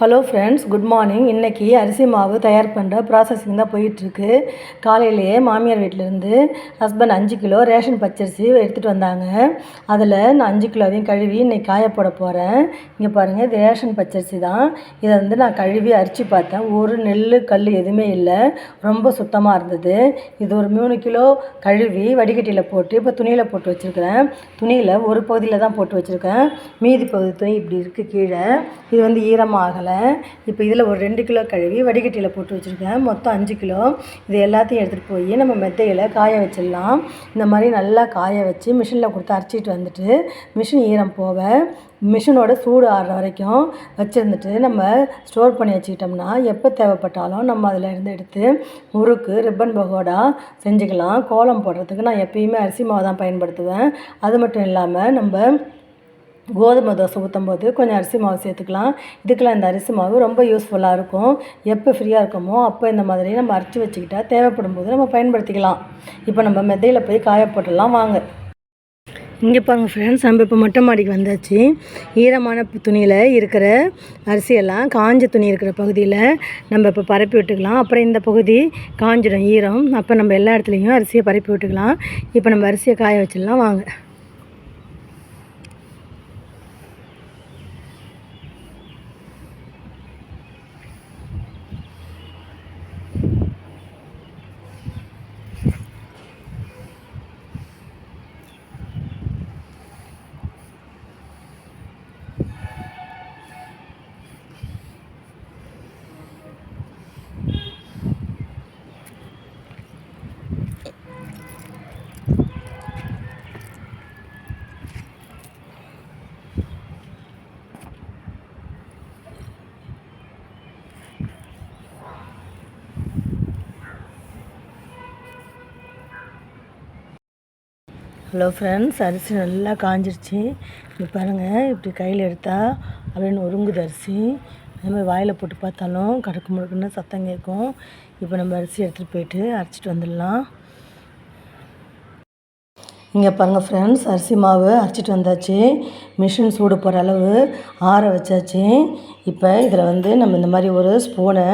Hello friends good morning இன்றைக்கி அரிசி மாவு தயார் பண்ணுற ப்ராசஸிங் தான் போயிட்டுருக்கு. காலையிலேயே மாமியார் வீட்டிலேருந்து ஹஸ்பண்ட் அஞ்சு கிலோ ரேஷன் பச்சரிசி எடுத்துகிட்டு வந்தாங்க. அதில் நான் அஞ்சு கிலோவையும் கழுவி இன்றைக்கி காய போட போகிறேன் இங்கே பாருங்கள் இது ரேஷன் பச்சரிசி தான். இதை வந்து நான் கழுவி அரிச்சு பார்த்தேன். ஒரு நெல் கல் எதுவுமே இல்லை. ரொம்ப சுத்தமாக இருந்தது. இது ஒரு மூணு கிலோ கழுவி வடிகட்டியில் போட்டு இப்போ துணியில் போட்டு வச்சுருக்கிறேன். துணியில் ஒரு பகுதியில் தான் போட்டு வச்சுருக்கேன். மீதி பகுதி துணி இப்படி இருக்குது கீழே. இது வந்து ஈரமாகலை. இப்போ இதில் ஒரு ரெண்டு கிலோ கழுவி வடிகட்டியில் போட்டு வச்சுருக்கேன். மொத்தம் அஞ்சு கிலோ. இது எல்லாத்தையும் எடுத்துகிட்டு போய் நம்ம மெத்தையில் காய வச்சிடலாம். இந்த மாதிரி நல்லா காய வச்சு மிஷினில் கொடுத்து அரைச்சிட்டு வந்துட்டு மிஷின் ஈரம் போக மிஷினோட சூடு ஆடுற வரைக்கும் வச்சுருந்துட்டு நம்ம ஸ்டோர் பண்ணி வச்சுக்கிட்டோம்னா எப்போ தேவைப்பட்டாலும் நம்ம அதில் இருந்து எடுத்து முறுக்கு ரிப்பன் பகோடா செஞ்சுக்கலாம். கோலம் போடுறதுக்கு நான் எப்பயுமே அரிசி மாவு தான் பயன்படுத்துவேன். அது மட்டும் இல்லாமல் நம்ம கோதுமை தோசை ஊற்றும் போது கொஞ்சம் அரிசி மாவு சேர்த்துக்கலாம். இதுக்கெலாம் இந்த அரிசி மாவு ரொம்ப யூஸ்ஃபுல்லாக இருக்கும். எப்போ ஃப்ரீயாக இருக்கோமோ அப்போ இந்த மாதிரி நம்ம அரைச்சி வச்சுக்கிட்டா தேவைப்படும் போது நம்ம பயன்படுத்திக்கலாம். இப்போ நம்ம மெத்தையில் போய் காய போட்டுடலாம். வாங்க. இங்கே பாருங்கள் ஃப்ரெண்ட்ஸ் நம்ம இப்போ மொட்டை மாடிக்கு வந்தாச்சு. ஈரமான துணியில் இருக்கிற அரிசியெல்லாம் காஞ்ச துணி இருக்கிற பகுதியில் நம்ம இப்போ பரப்பி விட்டுக்கலாம். அப்புறம் இந்த பகுதி காஞ்சிடும் ஈரம். அப்போ நம்ம எல்லா இடத்துலையும் அரிசியை பரப்பி விட்டுக்கலாம். இப்போ நம்ம அரிசியை காய வச்சிடலாம். வாங்க. ஹலோ ஃப்ரெண்ட்ஸ் அரிசி நல்லா காஞ்சிருச்சு. இப்போ பாருங்கள் இப்படி கையில் எடுத்தால் அப்படின்னு ஒருங்குது அரிசி. அதேமாதிரி வாயில் போட்டு பார்த்தாலும் கடக்கு முடுக்குன்னு சத்தம் கேட்கும். இப்போ நம்ம அரிசி எடுத்துகிட்டு போயிட்டு அரைச்சிட்டு வந்துடலாம். இங்கே பாருங்கள் ஃப்ரெண்ட்ஸ் அரிசி மாவு அரைச்சிட்டு வந்தாச்சு. மிஷின் சூடு போகிற அளவு ஆற வச்சாச்சு. இப்போ இதில் வந்து நம்ம இந்த மாதிரி ஒரு ஸ்பூனை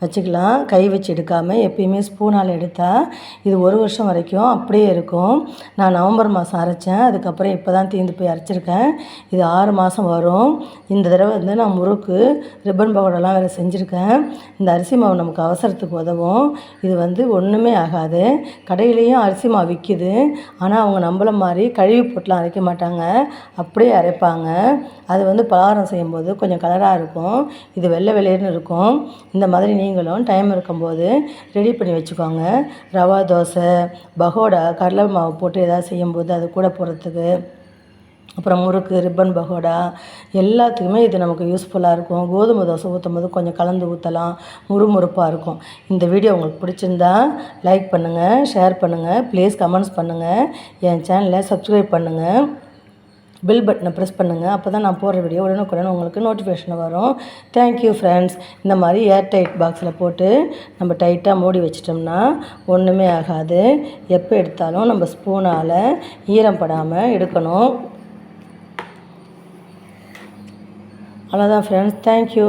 வச்சுக்கலாம். கை வச்சு எடுக்காமல் எப்பயுமே ஸ்பூனால் எடுத்தால் இது ஒரு வருஷம் வரைக்கும் அப்படியே இருக்கும். நான் நவம்பர் மாதம் அரைச்சேன். அதுக்கப்புறம் இப்போ தான் தீர்ந்து போய் அரைச்சிருக்கேன். இது ஆறு மாதம் வரும். இந்த தடவை வந்து நான் முறுக்கு ரிப்பன் பகோடெல்லாம் வேறு செஞ்சுருக்கேன். இந்த அரிசி மாவு நமக்கு அவசரத்துக்கு உதவும். இது வந்து ஒன்றுமே ஆகாது. கடையிலையும் அரிசி மாவு விற்கிது ஆனால் அவங்க நம்மள மாதிரி கழுவி போட்டுலாம் அரைக்க மாட்டாங்க. அப்படியே அரைப்பாங்க. அது வந்து பலகாரம் செய்யும்போது கொஞ்சம் கலராக இருக்கும். இது வெள்ளை வெள்ளையர்னு இருக்கும். இந்த மாதிரி நீங்களும் டைம் இருக்கும்போது ரெடி பண்ணி வச்சுக்கோங்க. ரவா தோசை பகோடா கடலை மாவு போட்டு ஏதாவது செய்யும்போது அது கூட போடுறதுக்கு. அப்புறம் முறுக்கு ரிப்பன் பகோடா எல்லாத்துக்குமே இது நமக்கு யூஸ்ஃபுல்லாக இருக்கும். கோதுமை தோசை ஊற்றும் போது கொஞ்சம் கலந்து ஊற்றலாம் முறுமுறுப்பாக இருக்கும். இந்த வீடியோ உங்களுக்கு பிடிச்சிருந்தா லைக் பண்ணுங்கள் ஷேர் பண்ணுங்கள் ப்ளீஸ் கமெண்ட்ஸ் பண்ணுங்கள் என் சேனலை சப்ஸ்கிரைப் பண்ணுங்கள் பில் பட்டனை ப்ரெஸ் பண்ணுங்கள் அப்போ தான் நான் போடுற வீடியோ உடனுக்குடன் உங்களுக்கு நோட்டிஃபிகேஷன் வரும். தேங்க்யூ ஃப்ரெண்ட்ஸ் இந்த மாதிரி ஏர் டைட் பாக்ஸில் போட்டு நம்ம டைட்டாக மூடி வச்சிட்டோம்னா ஒன்றுமே ஆகாது. எப்போ எடுத்தாலும் நம்ம ஸ்பூனால் ஈரம் படாமல் எடுக்கணும். அவ்வளோதான் ஃப்ரெண்ட்ஸ் தேங்க்யூ